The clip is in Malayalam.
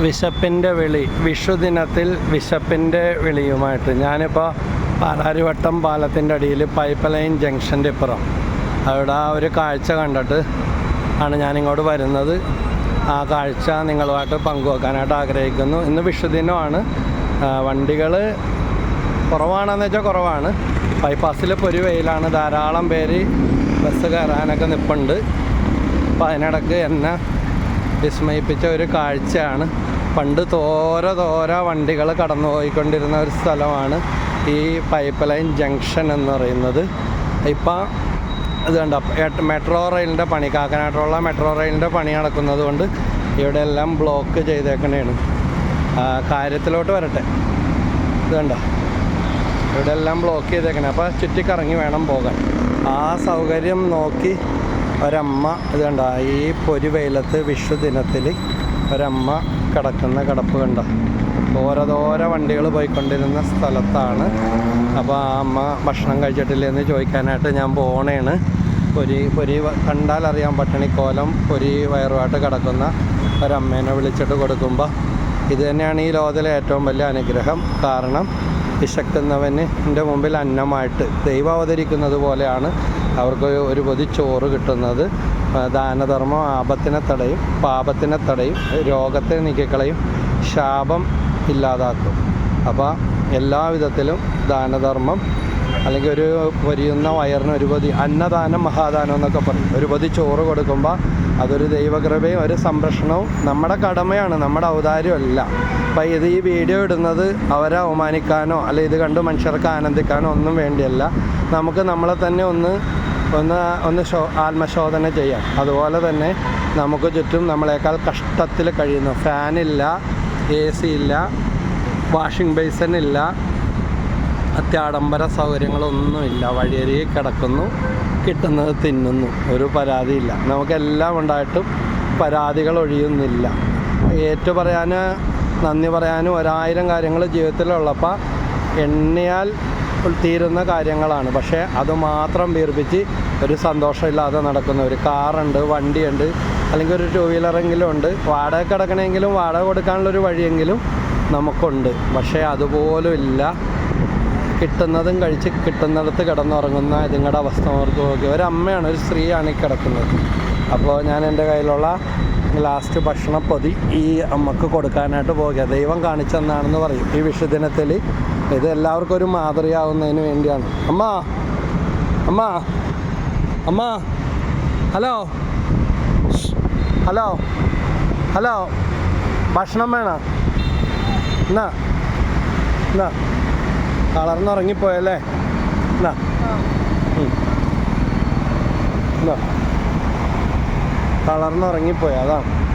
വിശപ്പിന്റെ വിളി വിഷുദിനത്തിൽ വിശപ്പിന്റെ വിളിയുമായിട്ട്. ഞാനിപ്പോൾ പാലാരിവട്ടം പാലത്തിന്റെ അടിയിൽ പൈപ്പ് ലൈൻ ജംഗ്ഷന്റെ ഇപ്പുറം. അവിടെ ആ ഒരു കാഴ്ച കണ്ടിട്ട് ആണ് ഞാനിങ്ങോട്ട് വരുന്നത്. ആ കാഴ്ച നിങ്ങളുമായിട്ട് പങ്കുവെക്കാനായിട്ട് ആഗ്രഹിക്കുന്നു. ഇന്ന് വിഷുദിനമാണ്. വണ്ടികൾ കുറവാണെന്ന് വെച്ചാൽ കുറവാണ്. ബൈപ്പാസിൽ പൊരി വെയിലാണ്. ധാരാളം പേര് ബസ് കയറാനൊക്കെ നിൽപ്പുണ്ട് അപ്പോൾ അതിനിടക്ക് എന്നെ വിസ്മയിപ്പിച്ച ഒരു കാഴ്ചയാണ്. പണ്ട് തോര തോര വണ്ടികൾ കടന്നു പോയിക്കൊണ്ടിരുന്ന ഒരു സ്ഥലമാണ് ഈ പൈപ്പ് ലൈൻ ജംഗ്ഷൻ എന്ന് പറയുന്നത്. ഇപ്പം ഇത് കണ്ട മെട്രോ റെയിലിന്റെ പണി കാക്കനാട്ടുള്ള മെട്രോ റെയിലിന്റെ പണി നടക്കുന്നത് കൊണ്ട് ഇവിടെ എല്ലാം ബ്ലോക്ക് ചെയ്തേക്കണേണ്. കാര്യത്തിലോട്ട് വരട്ടെ. ഇത് കണ്ടോ ഇവിടെ എല്ലാം ബ്ലോക്ക് ചെയ്തേക്കണേ. അപ്പോൾ ചുറ്റിക്കറങ്ങി വേണം പോകാൻ. ആ സൗകര്യം നോക്കി ഒരമ്മ ഇത് ഈ പൊരി വെയിലത്ത് വിഷു ഒരമ്മ കിടക്കുന്ന കിടപ്പ് കണ്ട? ഓരോതോരോ വണ്ടികൾ പോയിക്കൊണ്ടിരുന്ന സ്ഥലത്താണ്. അപ്പോൾ ആ അമ്മ ഭക്ഷണം കഴിച്ചിട്ടില്ലേ എന്ന് ചോദിക്കാനായിട്ട് ഞാൻ പോണേണ്. പൊരി പൊരി കണ്ടാൽ അറിയാൻ പട്ടണിക്കോലം പൊരി വയറുമായിട്ട് കിടക്കുന്ന ഒരമ്മേനെ വിളിച്ചിട്ട് കൊടുക്കുമ്പോൾ ഇത് തന്നെയാണ് ഈ ലോകത്തിലെ ഏറ്റവും വലിയ അനുഗ്രഹം. കാരണം വിശക്കുന്നവന് എന്റെ മുമ്പിൽ അന്നമായിട്ട് ദൈവം അവതരിക്കുന്നത് പോലെയാണ് അവർക്ക് ഒരു പൊതി ചോറ് കിട്ടുന്നത് ദാനധർമ്മം ആപത്തിനെ തടയും പാപത്തിനെ തടയും രോഗത്തെ നീക്കിക്കളയും ശാപം ഇല്ലാതാക്കും. അപ്പോൾ എല്ലാ വിധത്തിലും ദാനധർമ്മം അല്ലെങ്കിൽ ഒരു പൊരിയുന്ന വയറിന് ഒരു പൊതി അന്നദാനം മഹാദാനം എന്നൊക്കെ പറയും. ഒരു പൊതി ചോറ് കൊടുക്കുമ്പോൾ അതൊരു ദൈവകൃപയും ഒരു സംരക്ഷണവും നമ്മുടെ കടമയാണ് നമ്മുടെ ഔദാര്യമല്ല. അപ്പോൾ ഇത് ഈ വീഡിയോ ഇടുന്നത് അവരെ അവമാനിക്കാനോ അല്ലെ ഇത് കണ്ട് മനുഷ്യർക്ക് ആനന്ദിക്കാനോ ഒന്നും വേണ്ടിയല്ല. നമുക്ക് നമ്മളെ തന്നെ ഒന്ന് ഒന്ന് ഒന്ന് ശോ ആത്മശോധന ചെയ്യാം അതുപോലെ തന്നെ നമുക്ക് ചുറ്റും നമ്മളെക്കാൾ കഷ്ടത്തിൽ കഴിയുന്നു. ഫാനില്ല എ സി ഇല്ല വാഷിംഗ് ബേസിൻ ഇല്ല അത്യാഡംബര സൗകര്യങ്ങളൊന്നുമില്ല. വഴിയരികെ കിടക്കുന്നു കിട്ടുന്നത് തിന്നുന്നു. ഒരു പരാതിയില്ല. നമുക്കെല്ലാം ഉണ്ടായിട്ടും പരാതികൾ ഒഴിയുന്നില്ല ഏറ്റു പറയാൻ നന്ദി പറയാനും ഒരായിരം കാര്യങ്ങൾ ജീവിതത്തിലുള്ളപ്പോൾ എണ്ണിയാൽ തീരുന്ന കാര്യങ്ങളാണ്. പക്ഷേ അത് മാത്രം വീർപ്പിച്ച് ഒരു സന്തോഷമില്ലാതെ നടക്കുന്ന ഒരു കാറുണ്ട് വണ്ടിയുണ്ട് അല്ലെങ്കിൽ ഒരു ടൂ വീലറെങ്കിലും ഉണ്ട്. വാടക കിടക്കണമെങ്കിലും വാടക കൊടുക്കാനുള്ളൊരു വഴിയെങ്കിലും നമുക്കുണ്ട്. പക്ഷേ അതുപോലും ഇല്ല കിട്ടുന്നതും കഴിച്ച് കിട്ടുന്നിടത്ത് കിടന്നുറങ്ങുന്ന ഇതുങ്ങളുടെ അവസ്ഥ ഓർത്ത് നോക്കി. ഒരമ്മയാണ് ഒരു സ്ത്രീയാണ് ഈ കിടക്കുന്നത്. അപ്പോൾ ഞാൻ എന്റെ കയ്യിലുള്ള ലാസ്റ്റ് ഭക്ഷണപ്പൊതി ഈ അമ്മയ്ക്ക് കൊടുക്കാനായിട്ട് പോകുക ദൈവം കാണിച്ചെന്നാണെന്ന് പറയും. ഈ വിഷുദിനത്തിൽ ഇത് എല്ലാവർക്കും ഒരു മാതൃകയാവുന്നതിന് വേണ്ടിയാണ്. അമ്മ അമ്മ അമ്മ ഹലോ ഹലോ ഹലോ ഭക്ഷണം വേണം? എന്നാ എന്നാ കളർന്ന് ഉറങ്ങിപ്പോയല്ലേ? എന്നാ എന്നാ. കളർന്ന് ഉറങ്ങിപ്പോയ അതാണ്